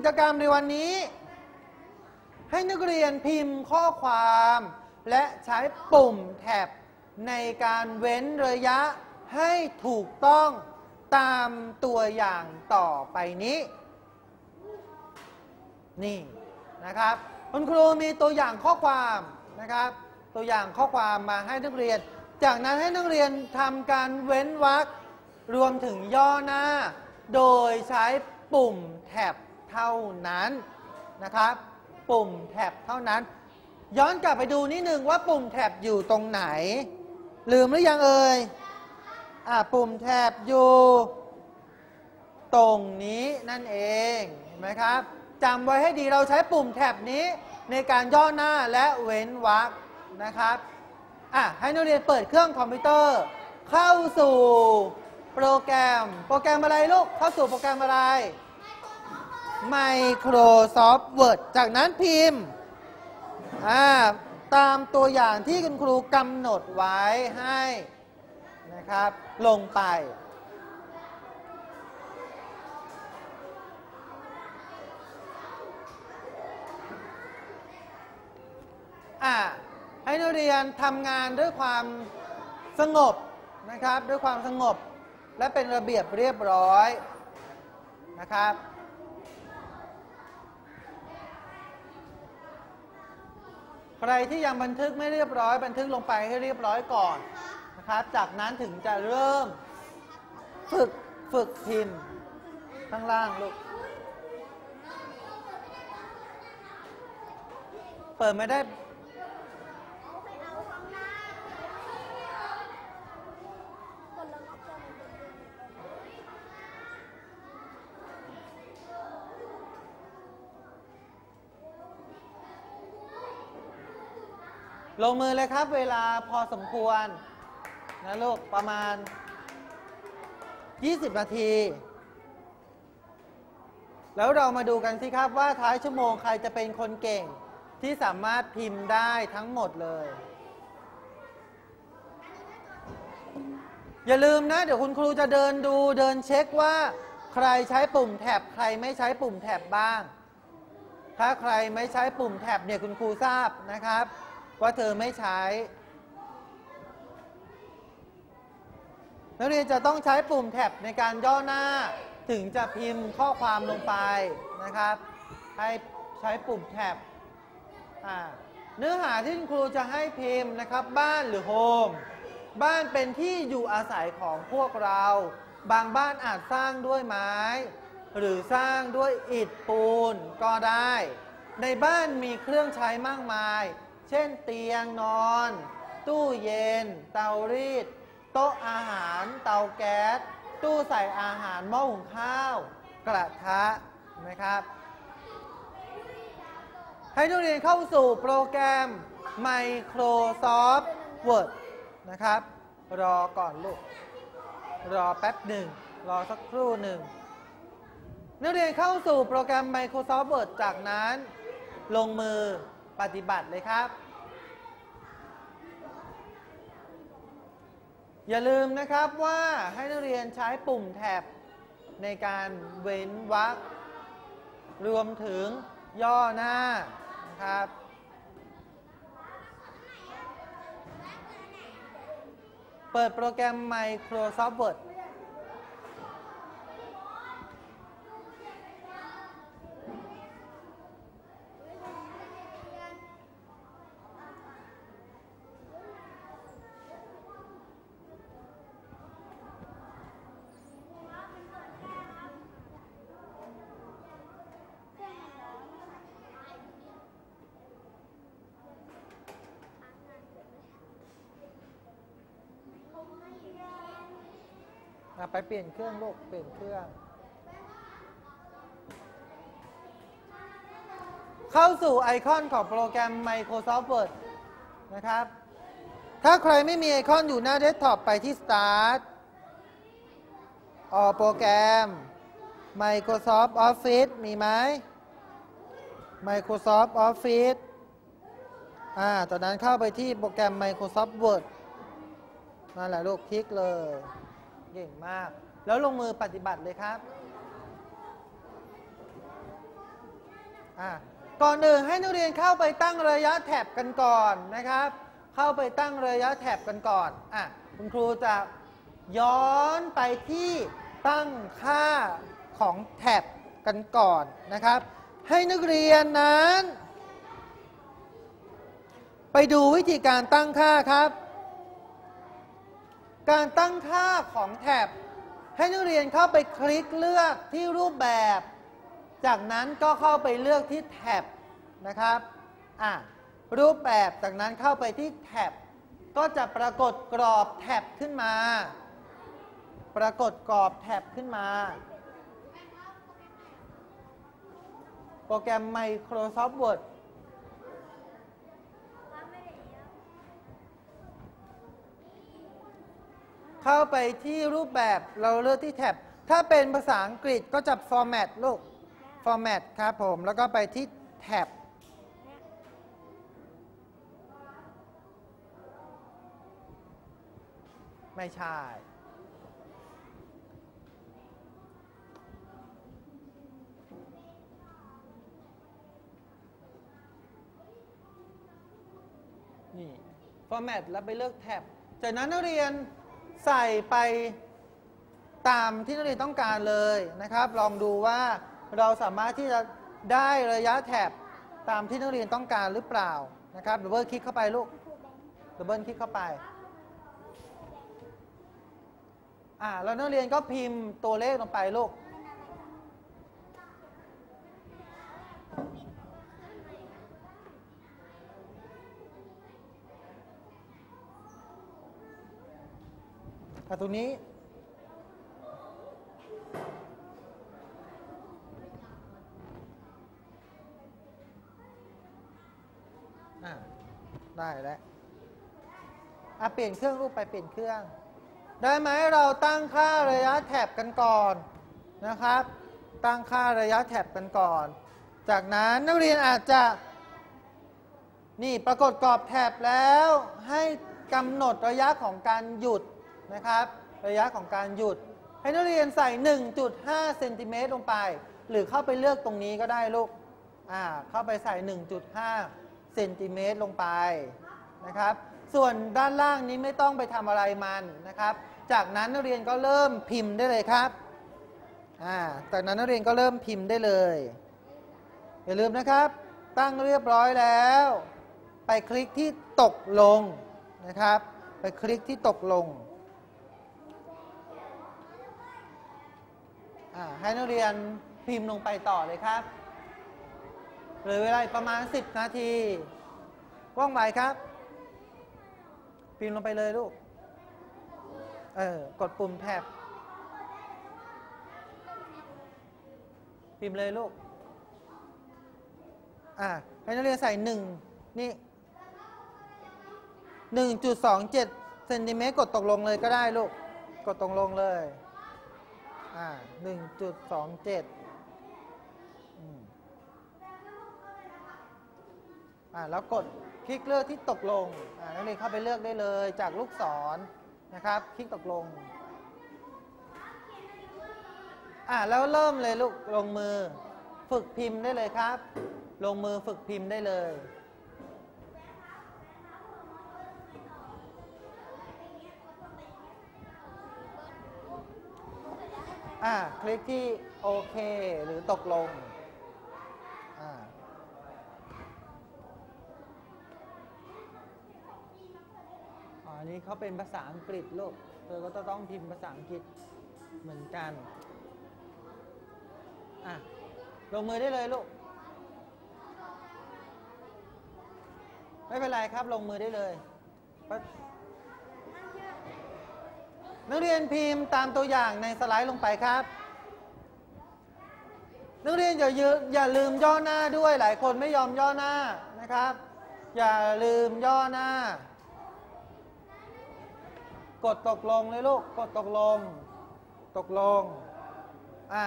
กิจกรรมในวันนี้ ให้นักเรียนพิมพ์ข้อความ และใช้ปุ่มแท็บในการเว้นระยะให้ถูกต้องตามตัวอย่างต่อไปนี้ นี่นะครับ คุณครูมีตัวอย่างข้อความนะครับ ตัวอย่างข้อความมาให้นักเรียน จากนั้นให้นักเรียนทำการเว้นวรรครวมถึงย่อหน้า โดยใช้ปุ่มแท็บ เท่านั้นนะครับ ปุ่มแท็บเท่านั้น ย้อนกลับไปดูนิดนึงว่าปุ่มแท็บอยู่ตรงไหน ลืมหรือยังเอ่ยอ่าปุ่มแท็บอยู่ตรงนี้นั่นเองเห็นไหมครับจำไว้ให้ดีเราใช้ปุ่มแท็บนี้ในการย่อหน้าและเว้นวรรคนะครับอะให้นักเรียนเปิดเครื่องคอมพิวเตอร์ เข้าสู่โปรแกรม โปรแกรมอะไรลูกเข้าสู่โปรแกรมอะไร Microsoft Word จากนั้นพิมพ์ตามตัวอย่างที่คุณครูกำหนดไว้ให้นะครับ ลงไป อะให้นักเรียนทำงานด้วยความสงบนะครับ ด้วยความสงบและเป็นระเบียบเรียบร้อยนะครับ ใครที่ยังบันทึกไม่เรียบร้อย บันทึกลงไปให้เรียบร้อยก่อนนะครับ จากนั้นถึงจะเริ่ม ฝึกฝึกพิมพ์ข้างล่างลูก เปิดไม่ได้ ลงมือเลยครับ เวลาพอสมควรนะลูกประมาณ 20 นาที แล้วเรามาดูกันสิครับว่าท้ายชั่วโมงใครจะเป็นคนเก่งที่สามารถพิมพ์ได้ทั้งหมดเลย อย่าลืมนะ เดี๋ยวคุณครูจะเดินดูเดินเช็คว่า ใครใช้ปุ่มแท็บใครไม่ใช้ปุ่มแท็บบ้าง ถ้าใครไม่ใช้ปุ่มแท็บเนี่ยคุณครูทราบนะครับ ว่าเธอไม่ใช้ นักเรียนจะต้องใช้ปุ่มแท็บในการย่อหน้า ถึงจะพิมพ์ข้อความลงไปนะครับ ให้ใช้ปุ่มแท็บเนื้อหาที่ครูจะให้พิมพ์นะครับ บ้านหรือโฮมบ้านเป็นที่อยู่อาศัยของพวกเรา บางบ้านอาจสร้างด้วยไม้ หรือสร้างด้วยอิฐปูนก็ได้ ในบ้านมีเครื่องใช้มากมาย เช่นเตียงนอน ตู้เย็น เตารีด โต๊ะอาหาร เตาแก๊ส ตู้ใส่อาหารหม้อหุงข้าว กระทะนะครับ ให้นักเรียนเข้าสู่โปรแกรม Microsoft Word นะครับ รอก่อนลูก รอแป๊บหนึ่ง รอสักครู่หนึ่ง นักเรียนเข้าสู่โปรแกรม Microsoft Word จากนั้น ลงมือ ปฏิบัติเลยครับ อย่าลืมนะครับว่าให้นักเรียนใช้ปุ่มแท็บในการเว้นวรรครวมถึงย่อหน้านะครับเปิดโปรแกรม Microsoft Word อะไปเปลี่ยนเครื่องลูกเปลี่ยนเครื่อง เข้าสู่ไอคอนของโปรแกรม Microsoft Word นะครับ ถ้าใครไม่มีไอคอนอยู่หน้าเดสก์ท็อปไปที่ Start ออโปรแกรม Microsoft Office มีไหม Microsoft Office อ่าตอนนั้นเข้าไปที่โปรแกรม Microsoft Word นั่นแหละลูกคลิกเลย เก่งมาก แล้วลงมือปฏิบัติเลยครับก่อนหนึ่งให้นักเรียนเข้าไปตั้งระยะแถบกันก่อนนะครับ เข้าไปตั้งระยะแถบกันก่อนอะคุณครูจะย้อนไปที่ตั้งค่าของแถบกันก่อนนะครับ ให้นักเรียนนั้น ไปดูวิธีการตั้งค่าครับ การตั้งค่าของแถบให้นักเรียนเข้าไปคลิกเลือกที่รูปแบบ จากนั้นก็เข้าไปเลือกที่แท็บนะครับอะรูปแบบจากนั้นเข้าไปที่แท็บ ก็จะปรากฏกรอบแท็บขึ้นมา ปรากฏกรอบแท็บขึ้นมา โปรแกรม Microsoft Word เข้าไปที่รูปแบบเราเลือกที่แท็บ ถ้าเป็นภาษาอังกฤษก็จะ format ลูก format ครับผม แล้วก็ไปที่แท็บ ไม่ใช่นี่ format แล้วไปเลือกแท็บ จากนั้นนักเรียน ใส่ไปตามที่นักเรียนต้องการเลยนะครับ ลองดูว่าเราสามารถที่จะได้ระยะแถบตามที่นักเรียนต้องการหรือเปล่านะครับดับเบิลคลิกเข้าไปลูกดับเบิลคลิกเข้าไปอ่าแล้วนักเรียนก็พิมพ์ตัวเลขลงไปลูก อะตรงนี้ได้แล้วอะเปลี่ยนเครื่องรูปไปเปลี่ยนเครื่อง ได้ไหมเราตั้งค่าระยะแถบกันก่อนนะครับ ตั้งค่าระยะแถบกันก่อน จากนั้นนักเรียนอาจจะ นี่ปรากฏกรอบแถบแล้วให้กำหนดระยะของการหยุด นะครับ ระยะของการหยุด ให้นักเรียนใส่ 1.5 เซนติเมตรลงไป หรือเข้าไปเลือกตรงนี้ก็ได้ลูก อ่า เข้าไปใส่ 1.5 เซนติเมตรลงไปนะครับ ส่วนด้านล่างนี้ไม่ต้องไปทำอะไรมันนะครับ จากนั้นนักเรียนก็เริ่มพิมพ์ได้เลยครับ อ่า จากนั้นนักเรียนก็เริ่มพิมพ์ได้เลย อย่าลืมนะครับ ตั้งเรียบร้อยแล้ว ไปคลิกที่ตกลงนะครับ ไปคลิกที่ตกลงอ่า ให้นักเรียนพิมพ์ลงไปต่อเลยครับเหลือเวลาประมาณ 10 นาทีว่องไวครับ พิมพ์ลงไปเลยลูก เออ กดปุ่มแท็บ พิมพ์เลยลูก อ่าให้นักเรียนใส่หนึ่งนี่หนึ่งจุดสองเจ็ดเซนติเมตรกดตกลงเลยก็ได้ลูก กดตกลงเลย อ่าหนึ่งจุดสองเจ็ดอ่าแล้วกดคลิกเลือกที่ตกลงอ่านักเรียนเข้าไปเลือกได้เลยจากลูกศรนะครับ คลิกตกลงอ่าแล้วเริ่มเลยลูกลงมือฝึกพิมพ์ได้เลยครับ ลงมือฝึกพิมพ์ได้เลย อ่าคลิกที่โอเคหรือตกลงอ่าอันนี้เขาเป็นภาษาอังกฤษลูกเธอก็จะต้องพิมพ์ภาษาอังกฤษเหมือนกันอะลงมือได้เลยลูก ไม่เป็นไรครับลงมือได้เลย นักเรียนพิมพ์ตามตัวอย่างในสไลด์ลงไปครับ นักเรียนอย่าอย่าลืมย่อหน้าด้วยหลายคนไม่ยอมย่อหน้านะครับ อย่าลืมย่อหน้า กดตกลงเลยลูกกดตกลง ตกลงอ่า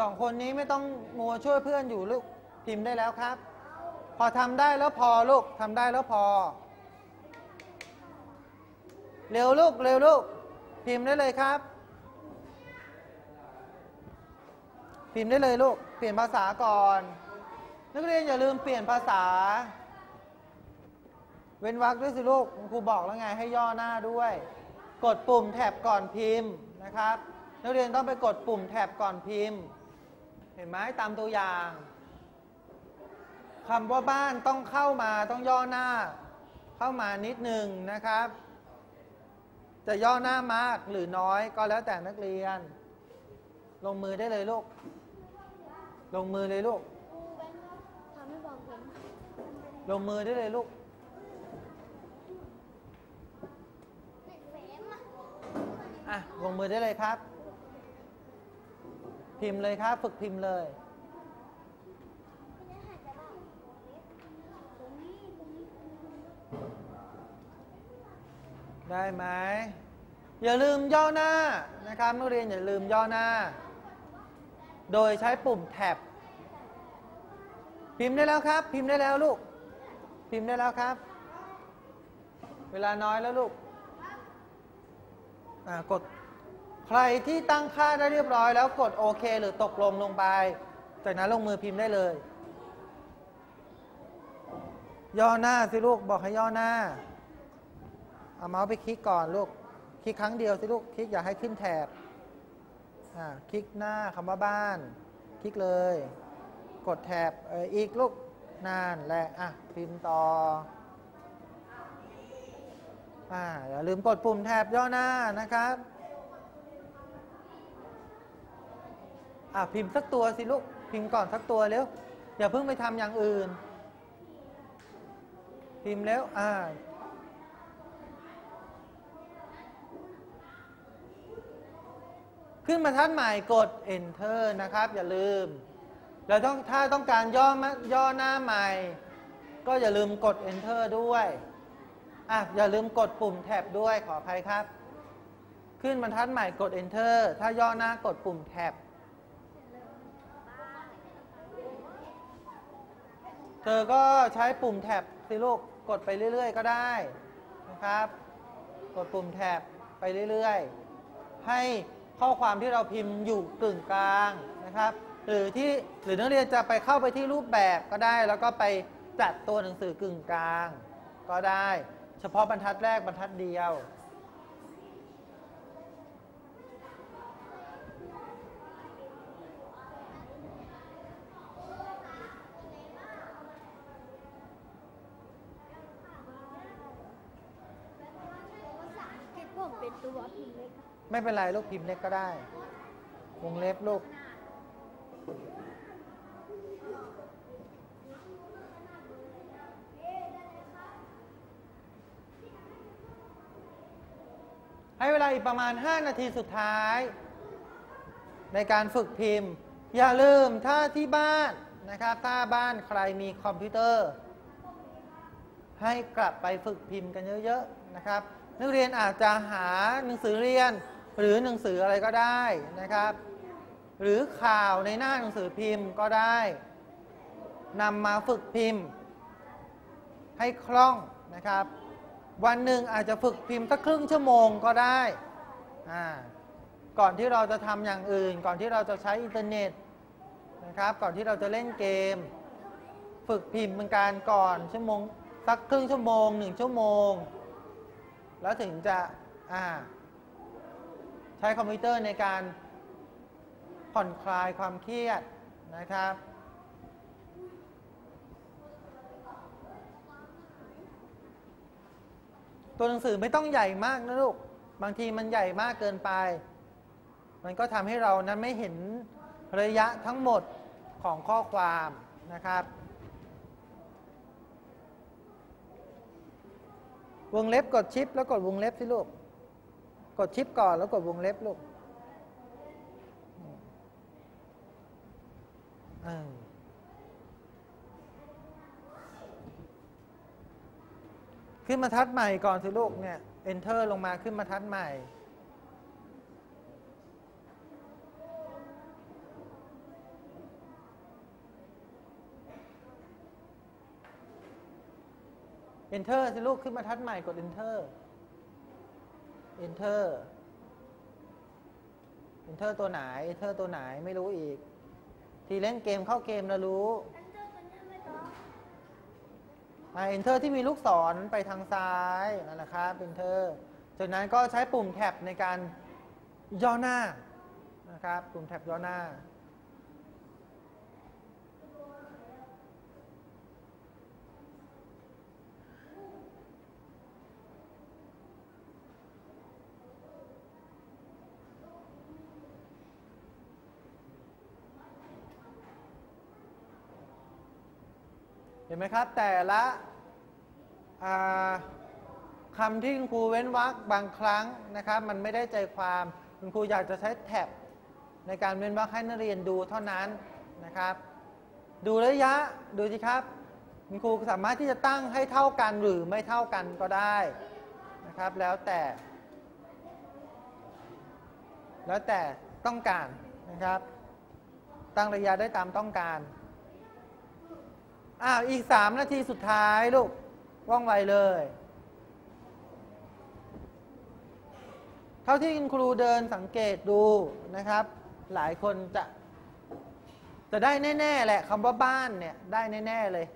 สองคนนี้ไม่ต้องมัวช่วยเพื่อนอยู่ลูกพิมพ์ได้แล้วครับ พอทำได้แล้วพอลูกทำได้แล้วพอ เร็วลูก เร็วลูก พิมพ์ได้เลยครับ พิมพ์ได้เลยลูก เปลี่ยนภาษาก่อน นักเรียนอย่าลืมเปลี่ยนภาษา เว้นวรรคด้วยสิลูกครูบอกแล้วไงให้ย่อหน้าด้วย กดปุ่มแท็บก่อนพิมพ์นะครับ นักเรียนต้องไปกดปุ่มแท็บก่อนพิมพ์ เห็นไหมตามตัวอย่างคำว่าบ้านต้องเข้ามาต้องย่อหน้า เข้ามานิดหนึ่งนะครับ จะย่อหน้ามากหรือน้อยก็แล้วแต่นักเรียน ลงมือได้เลยลูก ลงมือเลยลูก ลงมือได้เลยลูกอะลงมือได้เลยครับ พิมพ์เลยครับ ฝึกพิมพ์เลย ไม่ได้หายใจบ้างตรงนี้ตรงนี้ ได้ไหมอย่าลืมย่อหน้านะครับนักเรียนอย่าลืมย่อหน้า โดยใช้ปุ่มแท็บพิมพ์ได้แล้วครับ พิมพ์ได้แล้วลูก พิมพ์ได้แล้วครับ เวลาน้อยแล้วลูกกดใครที่ตั้งค่าได้เรียบร้อย แล้วกดโอเค หรือตกลงลงไป จากนั้นลงมือพิมพ์ได้เลย ย่อหน้าสิลูกบอกให้ย่อหน้า เอาเมาส์ไปคลิกก่อนลูก คลิกครั้งเดียวสิลูก คลิกอย่าให้ขึ้นแถบ อ่า คลิกหน้าคำว่าบ้าน คลิกเลย กดแถบเอออีกลูก นานแหละ อะ พิมพ์ต่อ อ่า อย่าลืมกดปุ่มแถบย่อหน้านะครับ อะ พิมพ์สักตัวสิลูก พิมพ์ก่อนสักตัวเร็ว อย่าเพิ่งไปทำอย่างอื่น พิมพ์แล้ว อ่า ขึ้นมาทัดใหม่กด enter นะครับ อย่าลืม แล้วต้องถ้าต้องการย่อย่อหน้าใหม่ ก็อย่าลืมกด enter ด้วยอะอย่าลืมกดปุ่มแท็บด้วยขออภัยครับ ขึ้นบรรทัดใหม่กด enter ถ้าย่อหน้ากดปุ่มแท็บเธอก็ใช้ปุ่มแท็บสิลูกกดไปเรื่อย ๆ ก็ได้นะครับ กดปุ่มแท็บไปเรื่อย ๆ ให้ ข้อความที่เราพิมพ์อยู่กึ่งกลางนะครับ หรือที่หรือนักเรียนจะไปเข้าไปที่รูปแบบก็ได้ แล้วก็ไปจัดตัวหนังสือกึ่งกลาง ก็ได้ เฉพาะบรรทัดแรกบรรทัดเดียวผมเป็นตัวพิมพ์เล็ก ไม่เป็นไรลูกพิมพ์เล็กก็ได้ วงเล็บลูก ให้เวลาอีกประมาณ 5 นาทีสุดท้าย ในการฝึกพิมพ์ อย่าลืมถ้าที่บ้านนะครับ ถ้าบ้านใครมีคอมพิวเตอร์ ให้กลับไปฝึกพิมพ์กันเยอะ ๆ นะครับนักเรียนอาจจะหาหนังสือเรียน หรือหนังสืออะไรก็ได้นะครับ หรือข่าวในหน้าหนังสือพิมพ์ก็ได้นำมาฝึกพิมพ์ ให้คล่องนะครับ วันหนึ่งอาจจะฝึกพิมพ์สักครึ่งชั่วโมงก็ได้ก่อนที่เราจะทำอย่างอื่น ก่อนที่เราจะใช้อินเทอร์เน็ตนะครับ ก่อนที่เราจะเล่นเกม ฝึกพิมพ์เป็นการก่อนชั่วโมงสักครึ่งชั่วโมงหนึ่งชั่วโมง แล้วถึงจะอ่า ใช้คอมพิวเตอร์ในการผ่อนคลายความเครียดนะครับ ตัวหนังสือไม่ต้องใหญ่มากนะลูก บางทีมันใหญ่มากเกินไป มันก็ทำให้เรานั้นไม่เห็นระยะทั้งหมดของข้อความนะครับ วงเล็บกดชิปแล้วกดวงเล็บสิลูก กดชิปก่อนแล้วกดวงเล็บลูกเออขึ้นมาทัดใหม่ก่อนสิลูกเนี่ย enter ลงมาขึ้นมาทัดใหม่ enter สิลูกขึ้นมาทัดใหม่กด enter enter enter ตัวไหน enter ตัวไหนไม่รู้อีก ทีเล่นเกมเข้าเกมแล้วรู้อันเดอร์ตัวนี้ไม่ต้องอ่า enter ที่มีลูกศรไปทางซ้ายนั่นแหละครับ enter จากนั้นก็ใช้ปุ่มแท็บในการย่อหน้านะครับ ปุ่มแท็บย่อหน้า ไหมครับ แต่ละคำที่คุณครูเว้นวรรคบางครั้งนะครับ มันไม่ได้ใจความคุณครูอยากจะใช้แท็บในการเว้นวรรคให้นักเรียนดูเท่านั้นนะครับ ดูระยะดูสิครับคุณครูสามารถที่จะตั้งให้เท่ากันหรือไม่เท่ากันก็ได้นะครับ แล้วแต่ แล้วแต่ต้องการนะครับ ตั้งระยะได้ตามต้องการ อ้าวอีก3นาทีสุดท้ายลูก ว่องไวเลย เท่าที่คุณครูเดินสังเกตดูนะครับ หลายคนจะจะได้แน่ ๆ แหละคำว่าบ้านเนี่ยได้แน่ ๆ เลย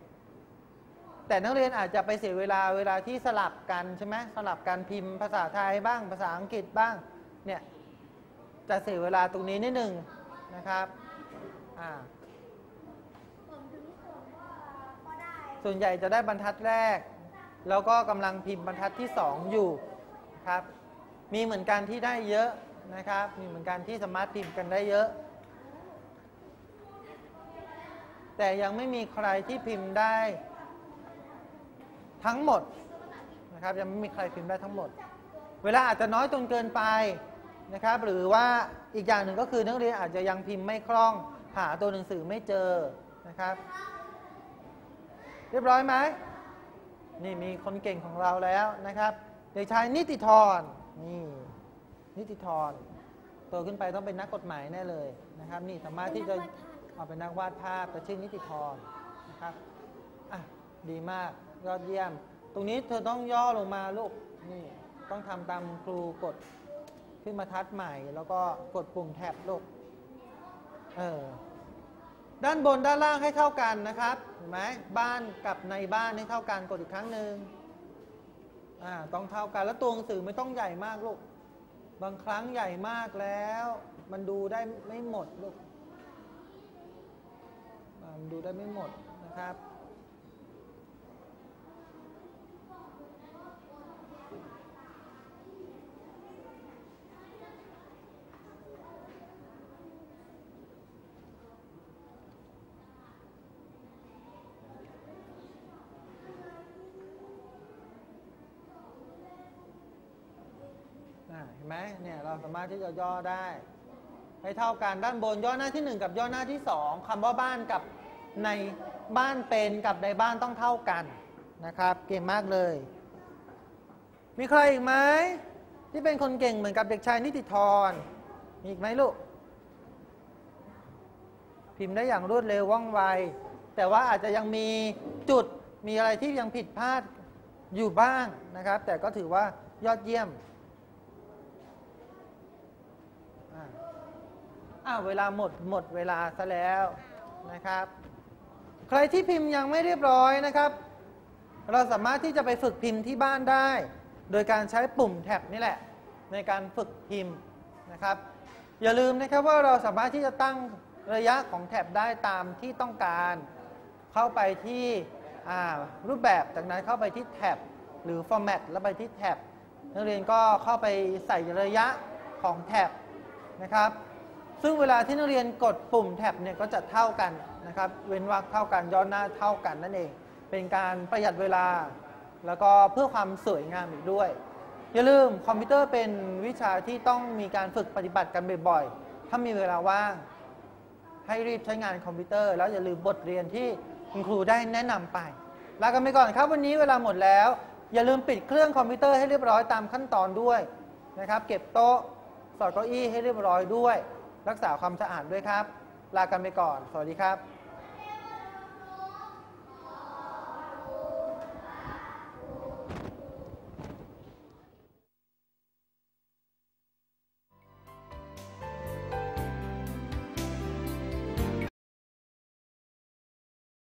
แต่นักเรียนอาจจะไปเสียเวลาเวลาที่สลับกันใช่ไหมสลับการพิมพ์ภาษาไทยบ้าง ภาษาอังกฤษบ้างเนี่ยจะเสียเวลาตรงนี้นิดหนึ่งนะครับอ่า ผมถึงผมว่าก็ได้ ส่วนใหญ่จะได้บรรทัดแรก แล้วก็กำลังพิมพ์บรรทัดที่ 2 อยู่ครับ มีเหมือนกันที่ได้เยอะนะครับ มีเหมือนกันที่สามารถพิมพ์กันได้เยอะ แต่ยังไม่มีใครที่พิมพ์ได้ ทั้งหมดนะครับ ยังไม่มีใครพิมพ์ได้ทั้งหมด เวลาอาจจะน้อยจนเกินไปนะครับ หรือว่าอีกอย่างหนึ่งก็คือนักเรียนอาจจะยังพิมพ์ไม่คล่อง หาตัวหนังสือไม่เจอนะครับ รียบร้อยไหมนี่มีคนเก่งของเราแล้วนะครับ เด็กชายนิติธรนี่นิติธรโตขึ้นไปต้องเป็นนักกฎหมายแน่เลยนะครับ นี่สามารถที่จะเอาเป็นนักวาดภาพแต่ชื่อนิติธรนะครับอะดีมากยอดเยี่ยม ตรงนี้เธอต้องย่อลงมาลูกนี่ต้องทำตามครูกดขึ้นมาทัดใหม่ แล้วก็กดปุ่มแท็บลูกเออ ด้านบนด้านล่างให้เท่ากันนะครับเห็นไหมบ้านกับในบ้านให้เท่ากันกดอีกครั้งหนึ่งอ่าต้องเท่ากันแล้วตัวหนังสือไม่ต้องใหญ่มากลูกบางครั้งใหญ่มากแล้ว มันดูได้ไม่หมดลูกมันดูได้ไม่หมดนะครับ เห็นไหมเนี่ยเราสามารถที่จะย่อได้ให้เท่ากันด้านบนย่อหน้าที่ 1 กับย่อหน้าที่ 2คำว่าบ้านกับในบ้านเป็นกับในบ้านต้องเท่ากันนะครับ เก่งมากเลย มีใครอีกไหมที่เป็นคนเก่งเหมือนกับเด็กชายนิติธรมีอีกไหมลูกพิมพ์ได้อย่างรวดเร็วว่องไว แต่ว่าอาจจะยังมีจุดมีอะไรที่ยังผิดพลาดอยู่บ้างนะครับ แต่ก็ถือว่ายอดเยี่ยม อ่า อ้าวเวลาหมดหมดเวลาซะแล้วนะครับ ใครที่พิมพ์ยังไม่เรียบร้อยนะครับ เราสามารถที่จะไปฝึกพิมพ์ที่บ้านได้ โดยการใช้ปุ่มแท็บนี่แหละ ในการฝึกพิมพ์นะครับ อย่าลืมนะครับว่าเราสามารถที่จะตั้งระยะของแท็บได้ตามที่ต้องการ เข้าไปที่รูปแบบจากนั้นเข้าไปที่แท็บหรือ format แล้วไปที่แท็บนักเรียนก็เข้าไปใส่ระยะของแท็บนะครับ ซึ่งเวลาที่นักเรียนกดปุ่มแท็บเนี่ยก็จะเท่ากันนะครับ เว้นวรรคเท่ากันย้อนหน้าเท่ากันนั่นเอง เป็นการประหยัดเวลา แล้วก็เพื่อความสวยงามอีกด้วย อย่าลืมคอมพิวเตอร์เป็นวิชาที่ต้องมีการฝึกปฏิบัติกันบ่อยๆ ถ้ามีเวลาว่างให้รีบใช้งานคอมพิวเตอร์ แล้วอย่าลืมบทเรียนที่คุณครูได้แนะนำไปลากันไปก่อนครับวันนี้เวลาหมดแล้ว อย่าลืมปิดเครื่องคอมพิวเตอร์ให้เรียบร้อยตามขั้นตอนด้วยนะครับ เก็บโต๊ะสอดเก้าอี้ให้เรียบร้อยด้วย รักษาความสะอาดด้วยครับ ลากันไปก่อน สวัสดีครับ